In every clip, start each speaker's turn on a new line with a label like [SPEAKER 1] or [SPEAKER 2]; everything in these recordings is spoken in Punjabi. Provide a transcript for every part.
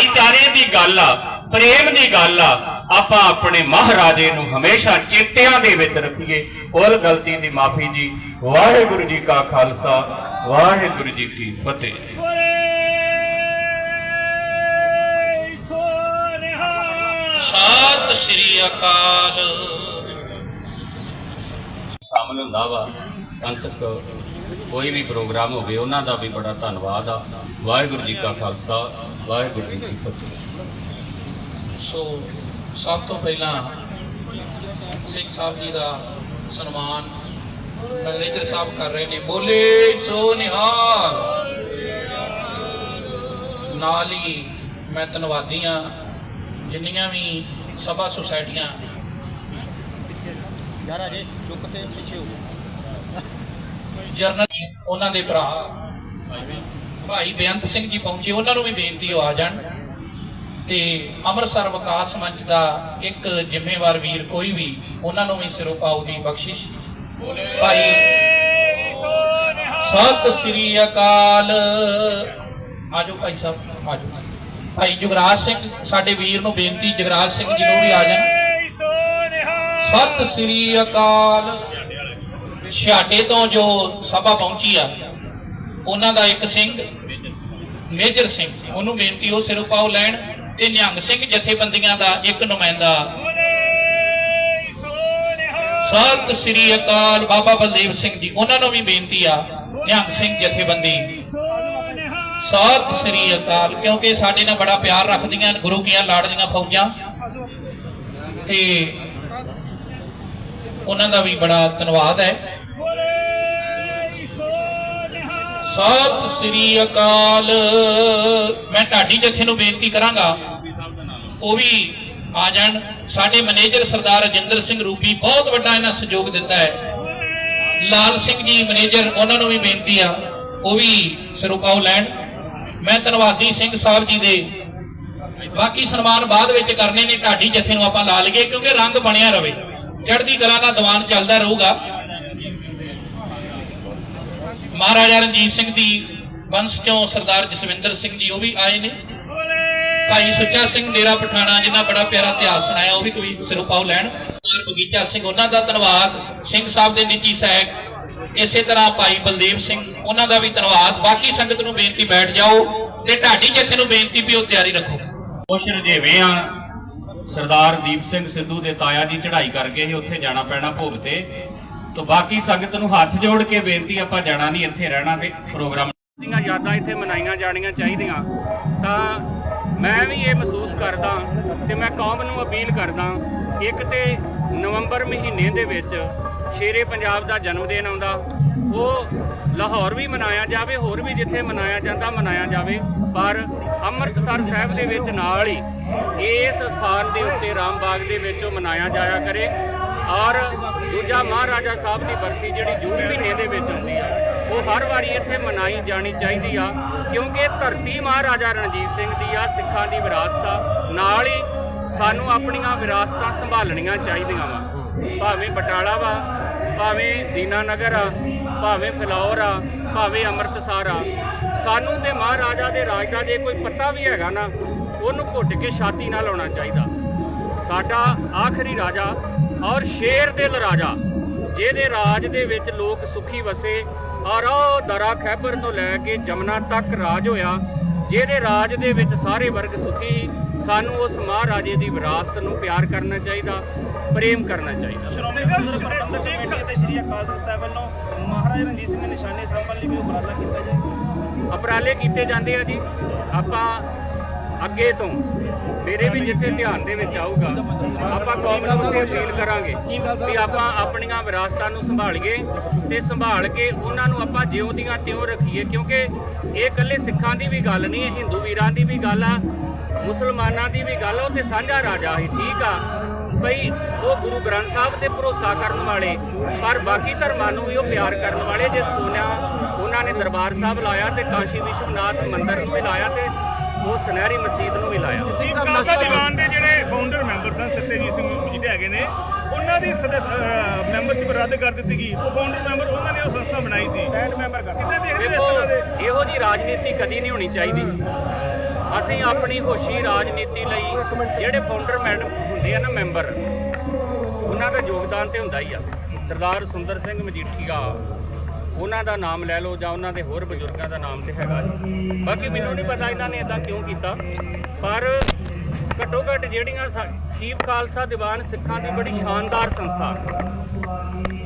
[SPEAKER 1] ਭਾਈਚਾਰੇ ਦੀ ਗੱਲ ਆ ਪ੍ਰੇਮ ਦੀ ਗੱਲ ਆ ਆਪਾਂ ਆਪਣੇ ਮਹਾਰਾਜੇ ਨੂੰ ਹਮੇਸ਼ਾ ਚੇਤਿਆਂ ਦੇ ਵਿੱਚ ਰੱਖੀਏ। ਕੋਲ ਗਲਤੀ ਦੀ ਮਾਫੀ ਜੀ ਵਾਹਿਗੁਰੂ ਜੀ ਕਾ ਖਾਲਸਾ ਵਾਹਿਗੁਰੂ ਜੀ ਕੀ ਫਤਿਹ।
[SPEAKER 2] ਸਤਿ ਸ੍ਰੀ ਅਕਾਲ।
[SPEAKER 1] ਸ਼ਾਮਲ ਹੁੰਦਾ ਵਾ। ਅੰਤਕ ਕੋਈ ਵੀ ਪ੍ਰੋਗਰਾਮ ਹੋਵੇ ਉਹਨਾਂ ਦਾ ਵੀ ਬੜਾ ਧੰਨਵਾਦ ਆ। ਵਾਹਿਗੁਰੂ ਜੀ ਕਾ ਖਾਲਸਾ ਵਾਹਿਗੁਰੂ ਜੀ ਕੀ ਫਤਿਹ।
[SPEAKER 2] ਸੋ ਸਭ ਤੋਂ ਪਹਿਲਾਂ ਸਿੰਘ ਸਾਹਿਬ ਜੀ ਦਾ ਸਨਮਾਨ ਮੈਨੇਜਰ ਸਾਹਿਬ ਕਰ ਰਹੇ ਨੇ। ਬੋਲੇ ਸੋ ਨਿਹਾਲ। ਨਾਲ ਹੀ ਮੈਂ ਧੰਨਵਾਦੀਆਂ ਜਿੰਨੀਆਂ ਵੀ ਸਭਾ ਸੁਸਾਇਟੀਆਂ
[SPEAKER 3] ਯਾਰ ਅਜੇ ਚੁੱਕ ਤੇ ਪਿੱਛੇ ਹੋ
[SPEAKER 2] ਜਰਨਲ ਉਹਨਾਂ ਦੇ ਭਰਾ, ਭਾਈ ਬੇਅੰਤ ਸਿੰਘ ਜੀ ਪਹੁੰਚੇ, ਉਹਨਾਂ ਨੂੰ ਵੀ ਬੇਨਤੀ ਆ ਜਾਣ। ਤੇ ਅੰਮ੍ਰਿਤਸਰ ਵਿਕਾਸ ਮੰਚ ਦਾ ਇੱਕ ਜ਼ਿੰਮੇਵਾਰ ਵੀਰ ਕੋਈ ਵੀ, ਉਹਨਾਂ ਨੂੰ ਵੀ ਸਿਰੋਂ ਦੀ ਬਖਸ਼ਿਸ਼। ਭਾਈ, ਸਤਿ ਸ੍ਰੀ ਅਕਾਲ। ਆਜੋ ਭਾਈ ਸਾਹਿਬ, ਆਜੋ। ਭਾਈ ਜੁਗਰਾਜ ਸਿੰਘ, ਸਾਡੇ ਵੀਰ ਨੂੰ ਬੇਨਤੀ, ਜੁਗਰਾਜ ਸਿੰਘ ਜੀ ਨੂੰ ਵੀ ਆ ਜਾਣ। ਸਤਿ ਸ੍ਰੀ ਅਕਾਲ। ਛਾਟੇ ਤੋਂ ਜੋ ਸਭਾ ਪਹੁੰਚੀ ਆ, ਉਹਨਾਂ ਦਾ ਇੱਕ ਸਿੰਘ, ਮੇਜਰ ਸਿੰਘ, ਉਹਨੂੰ ਬੇਨਤੀ ਉਹ ਸਿਰੋਂ ਪਾਉ ਲੈਣ ਤੇ ਨਿਹੰਗ ਸਿੰਘ ਜਥੇਬੰਦੀਆਂ ਦਾ ਇੱਕ ਨੁਮਾਇੰਦਾ ਸਤਿ ਸ੍ਰੀ ਅਕਾਲ ਬਾਬਾ ਬਲਦੇਵ ਸਿੰਘ ਜੀ, ਉਹਨਾਂ ਨੂੰ ਵੀ ਬੇਨਤੀ ਆ, ਨਿਹੰਗ ਸਿੰਘ ਜਥੇਬੰਦੀ। ਸਤਿ ਸ੍ਰੀ ਅਕਾਲ, ਕਿਉਂਕਿ ਸਾਡੇ ਨਾਲ ਬੜਾ ਪਿਆਰ ਰੱਖਦੀਆਂ, ਗੁਰੂ ਕੀਆਂ ਲਾੜਦੀਆਂ ਫੌਜਾਂ। ਤੇ ਉਹਨਾਂ ਦਾ ਵੀ ਬੜਾ ਧੰਨਵਾਦ ਹੈ। ਸਤਿ ਸ੍ਰੀ ਅਕਾਲ। ਮੈਂ ਢਾਡੀ ਜਥੇ ਨੂੰ ਬੇਨਤੀ ਕਰਾਂਗਾ, ਉਹ ਵੀ ਆ ਜਾਣ। ਸਾਡੇ ਮੈਨੇਜਰ ਸਰਦਾਰ ਰਜਿੰਦਰ ਸਿੰਘ ਰੂਪੀ ਬਹੁਤ ਵੱਡਾ ਇਹਨਾਂ ਸਹਿਯੋਗ ਦਿੱਤਾ ਹੈ। ਲਾਲ ਸਿੰਘ ਜੀ ਮੈਨੇਜਰ, ਉਹਨਾਂ ਨੂੰ ਵੀ ਬੇਨਤੀ ਆ, ਉਹ ਵੀ ਸਰੁਕਾਉ ਲੈਣ। ਮੈਂ ਧੰਨਵਾਦੀ ਸਿੰਘ ਸਾਹਿਬ ਜੀ ਦੇ। ਬਾਕੀ ਸਨਮਾਨ ਬਾਅਦ ਵਿੱਚ ਕਰਨੇ ਨੇ ਢਾਡੀ ਜਥੇ ਨੂੰ ਆਪਾਂ ਲਾ ਲਈਏ, ਕਿਉਂਕਿ ਰੰਗ ਬਣਿਆ ਰਵੇ। ਚੜ੍ਹਦੀ ਕਲਾ ਦਾ ਦੀਵਾਨ ਚੱਲਦਾ ਰਹੂਗਾ। ਮਹਾਰਾਜਾ ਰਣਜੀਤ ਸਿੰਘ ਦੀ ਵੰਸ਼ ਚੋਂ ਸਰਦਾਰ ਜਸਵਿੰਦਰ ਸਿੰਘ ਜੀ ਉਹ ਵੀ ਆਏ ਨੇ। ਭਾਈ ਸੁੱਚਾ ਸਿੰਘ ਡੇਰਾ ਪਠਾਣਾ, ਜਿਨ੍ਹਾਂ ਬੜਾ ਪਿਆਰਾ ਇਤਿਹਾਸ ਸੁਣਾਇਆ, ਉਹ ਵੀ ਕੋਈ ਸਿਰੋਪਾਉ ਲੈਣ। ਬਗੀਚਾ ਸਿੰਘ, ਉਹਨਾਂ ਦਾ ਧੰਨਵਾਦ। ਸਿੰਘ ਸਾਹਿਬ ਦੇ ਨਿੱਜੀ ਸਹਾਇਕ ਇਸੇ ਤਰ੍ਹਾਂ ਭਾਈ ਬਲਦੇਵ ਸਿੰਘ, ਉਹਨਾਂ ਦਾ ਵੀ ਧੰਨਵਾਦ। ਬਾਕੀ ਸੰਗਤ ਨੂੰ ਬੇਨਤੀ, ਬੈਠ ਜਾਓ ਤੇ ਢਾਡੀ ਜਥੇ ਨੂੰ ਬੇਨਤੀ ਵੀ ਉਹ ਤਿਆਰੀ ਰੱਖੋ।
[SPEAKER 1] ਕੁਛ ਰਜੇਵੇਂ ਆ। ਸਰਦਾਰ ਦੀਪ ਸਿੰਘ ਸਿੱਧੂ ਦੇ ਤਾਇਆ ਜੀ ਚੜ੍ਹਾਈ ਕਰਕੇ ਹੀ ਉੱਥੇ ਜਾਣਾ ਪੈਣਾ ਭੋਗ ਤੇ। ਤੋਂ ਬਾਕੀ ਸੰਗਤ ਨੂੰ ਹੱਥ ਜੋੜ ਕੇ ਬੇਨਤੀ ਆਪਾਂ ਜਾਣਾ ਨਹੀਂ ਇੱਥੇ ਰਹਿਣਾ ਤੇ ਪ੍ਰੋਗਰਾਮ ਦੀਆਂ ਯਾਦਾਂ ਇੱਥੇ ਮਨਾਈਆਂ ਜਾਣੀਆਂ ਚਾਹੀਦੀਆਂ। ਤਾਂ ਮੈਂ ਵੀ ਇਹ ਮਹਿਸੂਸ ਕਰਦਾ ਤੇ ਮੈਂ ਕੌਮ ਨੂੰ ਅਪੀਲ ਕਰਦਾ, ਇੱਕ ਤੇ ਨਵੰਬਰ ਮਹੀਨੇ ਦੇ ਵਿੱਚ ਸ਼ੇਰੇ ਪੰਜਾਬ ਦਾ ਜਨਮ ਦਿਨ ਆਉਂਦਾ। ਉਹ ਲਾਹੌਰ ਵੀ ਮਨਾਇਆ ਜਾਵੇ, ਹੋਰ ਵੀ ਜਿੱਥੇ ਮਨਾਇਆ ਜਾਂਦਾ, ਮਨਾਇਆ ਜਾਵੇ। ਪਰ ਅੰਮ੍ਰਿਤਸਰ ਸਾਹਿਬ ਦੇ ਵਿੱਚ ਨਾਲ ਹੀ ਇਸ ਸਥਾਨ ਦੇ ਉੱਤੇ ਰਾਮਬਾਗ ਦੇ ਵਿੱਚ ਉਹ ਮਨਾਇਆ ਜਾਇਆ ਕਰੇ। ਔਰ ਦੂਜਾ ਮਹਾਰਾਜਾ ਸਾਹਿਬ ਦੀ ਬਰਸੀ ਜਿਹੜੀ ਜੂਨ ਮਹੀਨੇ ਦੇ ਵਿੱਚ ਆਉਂਦੀ ਆ, ਉਹ ਹਰ ਵਾਰੀ ਇੱਥੇ ਮਨਾਈ ਜਾਣੀ ਚਾਹੀਦੀ ਆ, ਕਿਉਂਕਿ ਇਹ ਧਰਤੀ ਮਹਾਰਾਜਾ ਰਣਜੀਤ ਸਿੰਘ ਦੀ ਆ, ਸਿੱਖਾਂ ਦੀ ਵਿਰਾਸਤ ਆ, ਨਾਲ ਹੀ ਸਾਨੂੰ ਆਪਣੀਆਂ ਵਿਰਾਸਤਾਂ ਸੰਭਾਲਣੀਆਂ ਚਾਹੀਦੀਆਂ ਵਾ। ਭਾਵੇਂ ਬਟਾਲਾ ਵਾ, ਭਾਵੇਂ ਦੀਨਾ ਨਗਰ ਆ, ਭਾਵੇਂ ਫਿਲੌਰ ਆ, ਭਾਵੇਂ ਅੰਮ੍ਰਿਤਸਰ ਆ, ਸਾਨੂੰ ਤੇ ਮਹਾਰਾਜਾ ਦੇ ਰਾਜ ਦਾ ਜੇ ਕੋਈ ਪਤਾ ਵੀ ਹੈਗਾ ਨਾ, ਉਹਨੂੰ ਘੁੱਟ ਕੇ ਛਾਤੀ ਨਾਲ ਲਾਉਣਾ ਚਾਹੀਦਾ। ਸਾਡਾ ਆਖਰੀ ਰਾਜਾ ਔਰ ਸ਼ੇਰ ਦਿਲ ਰਾਜਾ ਜਿਹਦੇ ਰਾਜ ਦੇ ਵਿੱਚ ਲੋਕ ਸੁਖੀ ਵਸੇ ਔਰ ਉਹ ਦਰਾ ਖੈਬਰ ਤੋਂ ਲੈ ਕੇ ਜਮਨਾ ਤੱਕ ਰਾਜ ਹੋਇਆ ਜਿਹਦੇ ਰਾਜ ਦੇ ਵਿੱਚ ਸਾਰੇ ਵਰਗ ਸੁਖੀ ਸਾਨੂੰ ਉਸ ਮਹਾਰਾਜੇ ਦੀ ਵਿਰਾਸਤ ਨੂੰ ਪਿਆਰ ਕਰਨਾ ਚਾਹੀਦਾ ਪ੍ਰੇਮ ਕਰਨਾ ਚਾਹੀਦਾ।
[SPEAKER 3] ਸ਼੍ਰੋਮਣੀ ਪ੍ਰਬੰਧਕ ਕਮੇਟੀ ਸ਼੍ਰੀ ਅਕਾਲ ਤਖਤ ਸਾਹਿਬ ਵੱਲੋਂ ਮਹਾਰਾਜਾ ਰਣਜੀਤ ਸਿੰਘ ਦੇ ਨਿਸ਼ਾਨੇ ਸਾਂਭਣ ਲਈ ਵੀ ਉਪਰਾਲਾ ਕੀਤਾ ਜਾਏਗਾ
[SPEAKER 1] ਉਪਰਾਲੇ ਕੀਤੇ ਜਾਂਦੇ ਆ ਜੀ। ਆਪਾਂ ਅੱਗੇ ਤੋਂ ਮੇਰੇ ਵੀ ਜਿੱਥੇ ਧਿਆਨ ਦੇ ਵਿੱਚ ਆਊਗਾ, ਆਪਾਂ ਕੌਮ ਨੂੰ ਉੱਥੇ ਅਪੀਲ ਕਰਾਂਗੇ ਵੀ ਆਪਾਂ ਆਪਣੀਆਂ ਵਿਰਾਸਤਾਂ ਨੂੰ ਸੰਭਾਲੀਏ ਤੇ ਸੰਭਾਲ ਕੇ ਉਹਨਾਂ ਨੂੰ ਆਪਾਂ ਜਿਉਂ ਦੀਆਂ ਤਿਉਂ ਰੱਖੀਏ, ਕਿਉਂਕਿ ਇਹ ਇਕੱਲੇ ਸਿੱਖਾਂ ਦੀ ਵੀ ਗੱਲ ਨਹੀਂ, ਇਹ ਹਿੰਦੂ ਵੀਰਾਂ ਦੀ ਵੀ ਗੱਲ ਆ, ਮੁਸਲਮਾਨਾਂ ਦੀ ਵੀ ਗੱਲ ਆ, ਉਹ ਤੇ ਸਾਂਝਾ ਰਾਜਾ ਹੀ, ਠੀਕ ਆ। ਬਈ, ਉਹ ਗੁਰੂ ਗ੍ਰੰਥ ਸਾਹਿਬ ਤੇ ਭਰੋਸਾ ਕਰਨ ਵਾਲੇ, ਪਰ ਬਾਕੀ ਧਰਮਾਂ ਨੂੰ ਵੀ ਉਹ ਪਿਆਰ ਕਰਨ ਵਾਲੇ, ਜੇ ਸੋਨਿਆ ਉਹਨਾਂ ਨੇ ਦਰਬਾਰ ਸਾਹਿਬ ਲਾਇਆ ਤੇ ਕਾਸ਼ੀ ਵਿਸ਼ਵਨਾਥ ਮੰਦਿਰ ਨੂੰ ਵੀ ਲਾਇਆ ਤੇ ਉਹ ਸੁਨਹਿਰੀ ਮਸਜਿਦ ਨੂੰ ਵੀ ਲਾਇਆ।
[SPEAKER 3] ਖਾਲਸਾ ਦੀਵਾਨ ਦੇ ਜਿਹੜੇ ਫਾਊਂਡਰ ਮੈਂਬਰ ਸਨ ਸਤਿਆਜੀਤ ਸਿੰਘ ਜਿਹੜੇ ਹੈਗੇ ਨੇ ਉਹਨਾਂ ਦੀ ਮੈਂਬਰਸ਼ਿਪ ਰੱਦ ਕਰ ਦਿੱਤੀ ਗਈ। ਉਹ ਫਾਊਂਡਰ ਮੈਂਬਰ ਉਹਨਾਂ ਨੇ ਉਹ ਸੰਸਥਾ ਬਣਾਈ ਸੀ। ਬੈਂਡ ਮੈਂਬਰ ਕਰ ਕਿੱਥੇ ਦੇਖਦੇ ਇਸ ਤਰ੍ਹਾਂ ਦੇ?
[SPEAKER 1] ਇਹੋ ਜੀ ਰਾਜਨੀਤੀ ਕਦੀ ਨਹੀਂ ਹੋਣੀ ਚਾਹੀਦੀ। ਅਸੀਂ ਆਪਣੀ ਹੋਸ਼ੀ ਰਾਜਨੀਤੀ ਲਈ ਜਿਹੜੇ ਫਾਊਂਡਰ ਮੈਡਮ ਹੁੰਦੇ ਆ ਨਾ ਮੈਂਬਰ ਉਹਨਾਂ ਦਾ ਯੋਗਦਾਨ ਤੇ ਹੁੰਦਾ ਹੀ ਆ। ਸਰਦਾਰ ਸੁੰਦਰ ਸਿੰਘ ਮਜੀਠੀਆ ਉਹਨਾਂ ਦਾ ਨਾਮ ਲੈ ਲਓ ਜਾਂ ਉਹਨਾਂ ਦੇ ਹੋਰ ਬਜ਼ੁਰਗਾਂ ਦਾ ਨਾਮ ਤੇ ਹੈਗਾ ਜੀ। ਬਾਕੀ ਮੈਨੂੰ ਨਹੀਂ ਪਤਾ ਇਹਨਾਂ ਨੇ ਇਦਾਂ ਕਿਉਂ ਕੀਤਾ। ਪਰ ਘੱਟੋ ਘੱਟ ਜਿਹੜੀਆਂ ਚੀਫ ਖਾਲਸਾ ਦੀਵਾਨ ਸਿੱਖਾਂ ਦੀ ਬੜੀ ਸ਼ਾਨਦਾਰ ਸੰਸਥਾ।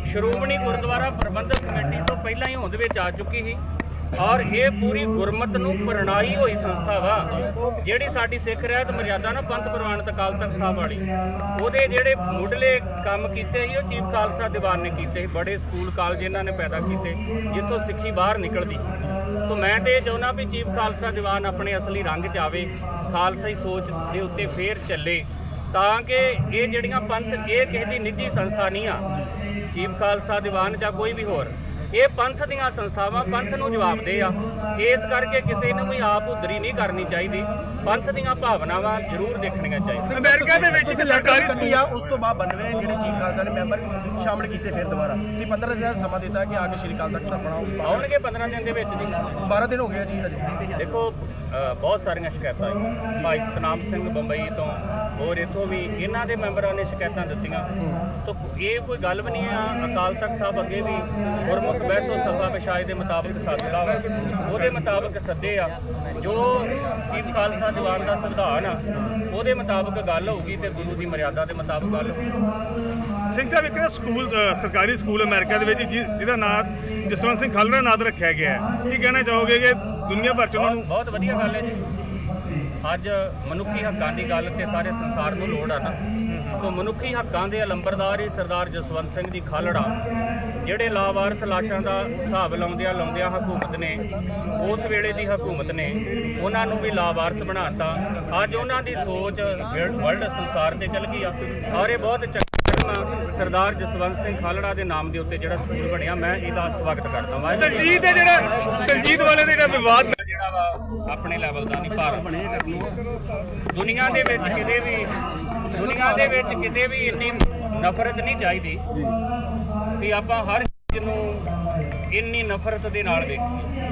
[SPEAKER 1] ਸ਼੍ਰੋਮਣੀ ਗੁਰਦੁਆਰਾ ਪ੍ਰਬੰਧਕ ਕਮੇਟੀ ਤੋਂ ਪਹਿਲਾਂ ਹੀ ਹੋਂਦ ਵਿੱਚ ਆ ਚੁੱਕੀ ਸੀ। ਔਰ ਇਹ ਪੂਰੀ ਗੁਰਮਤ ਨੂੰ ਪ੍ਰਣਾਈ ਹੋਈ ਸੰਸਥਾ ਵਾ, ਜਿਹੜੀ ਸਾਡੀ ਸਿੱਖ ਰਹਿਤ ਮਰਿਆਦਾ ਨਾ ਪੰਥ ਪ੍ਰਵਾਨਿਤ ਅਕਾਲ ਤਖਤ ਸਾਹਿਬ ਵਾਲੀ। ਉਹਦੇ ਜਿਹੜੇ ਮੁੱਢਲੇ ਕੰਮ ਕੀਤੇ ਸੀ, ਉਹ ਚੀਫ ਖਾਲਸਾ ਦੀਵਾਨ ਨੇ ਕੀਤੇ ਸੀ, ਬੜੇ ਸਕੂਲ ਕਾਲਜ ਇਹਨਾਂ ਨੇ ਪੈਦਾ ਕੀਤੇ, ਜਿੱਥੋਂ ਸਿੱਖੀ ਬਾਹਰ ਨਿਕਲਦੀ। ਤਾਂ ਮੈਂ ਤੇ ਇਹ ਚਾਹੁੰਦਾ ਵੀ ਚੀਫ ਖਾਲਸਾ ਦੀਵਾਨ ਆਪਣੇ ਅਸਲੀ ਰੰਗ 'ਚ ਆਵੇ ਖਾਲਸਾਈ ਸੋਚ ਦੇ ਉੱਤੇ ਫੇਰ ਚੱਲੇ, ਤਾਂ ਕਿ ਇਹ ਜਿਹੜੀਆਂ ਪੰਥ, ਇਹ ਕਿਸੇ ਦੀ ਨਿੱਜੀ ਸੰਸਥਾ ਨਹੀਂ ਆ, ਚੀਫ ਖਾਲਸਾ ਦੀਵਾਨ ਜਾਂ ਕੋਈ ਵੀ ਹੋਰ। ਇਹ ਪੰਥ ਦੀਆਂ ਸੰਸਥਾਵਾਂ ਪੰਥ ਨੂੰ ਜਵਾਬਦੇ ਆ। ਇਸ ਕਰਕੇ ਕਿਸੇ ਨੂੰ ਵੀ ਆਪ ਉਧਰੀ ਨਹੀਂ ਕਰਨੀ ਚਾਹੀਦੀ। ਪੰਥ ਦੀਆਂ ਭਾਵਨਾਵਾਂ ਜ਼ਰੂਰ ਦੇਖਣੀਆਂ ਚਾਹੀਦੀਆਂ।
[SPEAKER 3] ਅਮਰੀਕਾ ਦੇ ਵਿੱਚ
[SPEAKER 4] ਤੁਸੀਂ
[SPEAKER 3] ਸਰਕਾਰੀ
[SPEAKER 4] ਸਰਕਾਰੀ ਆ ਉਸ ਤੋਂ ਬਾਅਦ 92 ਜਿਹੜੇ ਚੀਫ ਖਾਲਸਾ ਨੇ ਮੈਂਬਰ ਸ਼ਾਮਲ ਕੀਤੇ ਫਿਰ ਦੁਬਾਰਾ। ਤੇ 15 ਦਿਨ ਦਾ ਸਮਾਂ ਦਿੱਤਾ ਕਿ ਆ ਕੇ ਸ਼੍ਰੀ ਅਕਾਲ ਤਖਤ ਸਾਹਿਬ ਬਣਾਓ।
[SPEAKER 1] ਆਉਣਗੇ 15 ਦਿਨ ਦੇ ਵਿੱਚ ਜੀ।
[SPEAKER 4] 12 ਦਿਨ ਹੋ ਗਏ ਜੀ ਹਜੇ।
[SPEAKER 1] ਦੇਖੋ ਬਹੁਤ ਸਾਰੀਆਂ ਸ਼ਿਕਾਇਤਾਂ ਆਈਆਂ। ਭਾਈ ਸਤਨਾਮ ਸਿੰਘ ਬੰਬਈ ਤੋਂ ਹੋਰ ਇੱਥੋਂ ਵੀ ਇਹਨਾਂ ਦੇ ਮੈਂਬਰਾਂ ਨੇ ਸ਼ਿਕਾਇਤਾਂ ਦਿੱਤੀਆਂ। ਤਾਂ ਇਹ ਕੋਈ ਗੱਲ ਵੀ ਨਹੀਂ ਆ ਅਕਾਲ ਤਖਤ ਸਾਹਿਬ ਅੱਗੇ ਵੀ ਗੁਰਮੁਖ ਬਹਿਸੋ ਸਭਾ ਵਿਸ਼ਾਏ ਦੇ ਮੁਤਾਬਕ ਸੱਦਦਾ ਵਾ। ਉਹਦੇ ਮੁਤਾਬਕ ਸੱਦੇ ਆ। ਜੋ ਚੀਫ ਖਾਲਸਾ ਦੀਵਾਨ ਦਾ ਸੰਵਿਧਾਨ ਆ ਉਹਦੇ ਮੁਤਾਬਕ ਗੱਲ ਹੋਊਗੀ ਤੇ ਗੁਰੂ ਦੀ ਮਰਿਆਦਾ ਦੇ ਮੁਤਾਬਕ ਗੱਲ ਹੋਊਗੀ।
[SPEAKER 3] ਸਿੰਘ ਸਾਹਿਬ ਇੱਕ ਨਾ ਸਕੂਲ ਸਰਕਾਰੀ ਸਕੂਲ ਅਮਰੀਕਾ ਦੇ ਵਿੱਚ ਜਿ- ਜਿਹਦਾ ਨਾਮ ਜਸਵੰਤ ਸਿੰਘ ਖਾਲੜਾ ਨਾਮ ਰੱਖਿਆ ਗਿਆ ਹੈ। ਕੀ ਕਹਿਣਾ ਚਾਹੋਗੇ ਕਿ ਦੁਨੀਆ ਭਰ ਚ ਉਹਨਾਂ ਨੂੰ
[SPEAKER 1] ਬਹੁਤ ਵਧੀਆ ਗੱਲ ਹੈ ਜੀ। ਅੱਜ ਮਨੁੱਖੀ ਹੱਕਾਂ ਦੀ ਗੱਲ ਤੇ ਸਾਰੇ ਸੰਸਾਰ ਨੂੰ ਲੋੜ ਆ ਨਾ। ਤੋਂ ਮਨੁੱਖੀ ਹੱਕਾਂ ਦੇ ਅਲੰਬਰਦਾਰ ਹੀ ਸਰਦਾਰ ਜਸਵੰਤ ਸਿੰਘ ਦੀ ਖਾਲੜਾ, ਜਿਹੜੇ ਲਾਵਾਰਸ ਲਾਸ਼ਾਂ ਦਾ ਹਿਸਾਬ ਲਾਉਂਦਿਆਂ ਲਾਉਂਦਿਆਂ ਹਕੂਮਤ ਨੇ, ਉਸ ਵੇਲੇ ਦੀ ਹਕੂਮਤ ਨੇ, ਉਹਨਾਂ ਨੂੰ ਵੀ ਲਾਵਾਰਸ ਬਣਾਤਾ। ਅੱਜ ਉਹਨਾਂ ਦੀ ਸੋਚ ਵਰਲਡ ਸੰਸਾਰ ਤੇ ਚੱਲ ਗਈ ਆ। ਔਰ ਇਹ ਬਹੁਤ ਚੰਗਾ ਕੰਮ ਸਰਦਾਰ ਜਸਵੰਤ ਸਿੰਘ ਖਾਲੜਾ ਦੇ ਨਾਮ ਦੇ ਉੱਤੇ ਜਿਹੜਾ ਸਕੂਲ ਬਣਿਆ। ਮੈਂ ਇਹਦਾ ਸਵਾਗਤ ਕਰਦਾ ਵਾਂ।
[SPEAKER 3] ਦਲਜੀਤ ਦੇ ਜਿਹੜਾ ਦਲਜੀਤ ਵਾਲੇ ਦੇ ਜਿਹੜਾ ਵਿਵਾਦ
[SPEAKER 1] ਜਿਹੜਾ ਵਾ ਆਪਣੇ ਲੈਵਲ ਦਾ ਨਹੀਂ ਭਾਰਤ ਦੁਨੀਆ ਦੇ ਵਿੱਚ ਕਿਤੇ ਵੀ, ਦੁਨੀਆ ਦੇ ਵਿੱਚ ਕਿਤੇ ਵੀ ਇੰਨੀ ਨਫ਼ਰਤ ਨਹੀਂ ਚਾਹੀਦੀ ਵੀ ਆਪਾਂ ਹਰ ਚੀਜ਼ ਨੂੰ ਇੰਨੀ ਨਫ਼ਰਤ ਦੇ ਨਾਲ ਵੇਖੀਏ।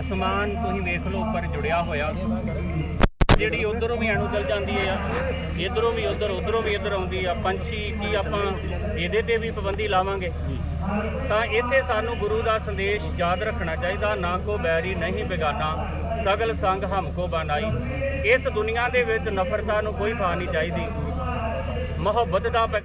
[SPEAKER 1] ਅਸਮਾਨ ਤੁਸੀਂ ਵੇਖ ਲਓ ਉੱਪਰ ਜੁੜਿਆ ਹੋਇਆ। ਜਿਹੜੀ ਉਧਰੋਂ ਵੀ ਅਣੂ ਚਲ ਜਾਂਦੀ ਹੈ ਇਧਰੋਂ ਵੀ ਉਧਰ, ਉਧਰੋਂ ਵੀ ਇਧਰ ਆਉਂਦੀ ਆ, ਪੰਛੀ ਕੀ ਆਪਾਂ ਇਹਦੇ ਤੇ ਵੀ ਪਾਬੰਦੀ ਲਾਵਾਂਗੇ। ਤਾਂ ਇੱਥੇ ਸਾਨੂੰ ਗੁਰੂ ਦਾ ਸੰਦੇਸ਼ ਯਾਦ ਰੱਖਣਾ ਚਾਹੀਦਾ, ਨਾ ਕੋ ਬੈਰੀ ਨਹੀਂ ਬੇਗਾਨਾ, ਸਗਲ ਸੰਗ ਹਮ ਕੋ ਬਨਾਈ। ਇਸ ਦੁਨੀਆ ਦੇ ਵਿੱਚ ਨਫ਼ਰਤਾਂ ਨੂੰ ਕੋਈ ਥਾਂ ਨਹੀਂ ਚਾਹੀਦੀ। ਮੁਹੱਬਤ ਦਾ ਪੈਗ-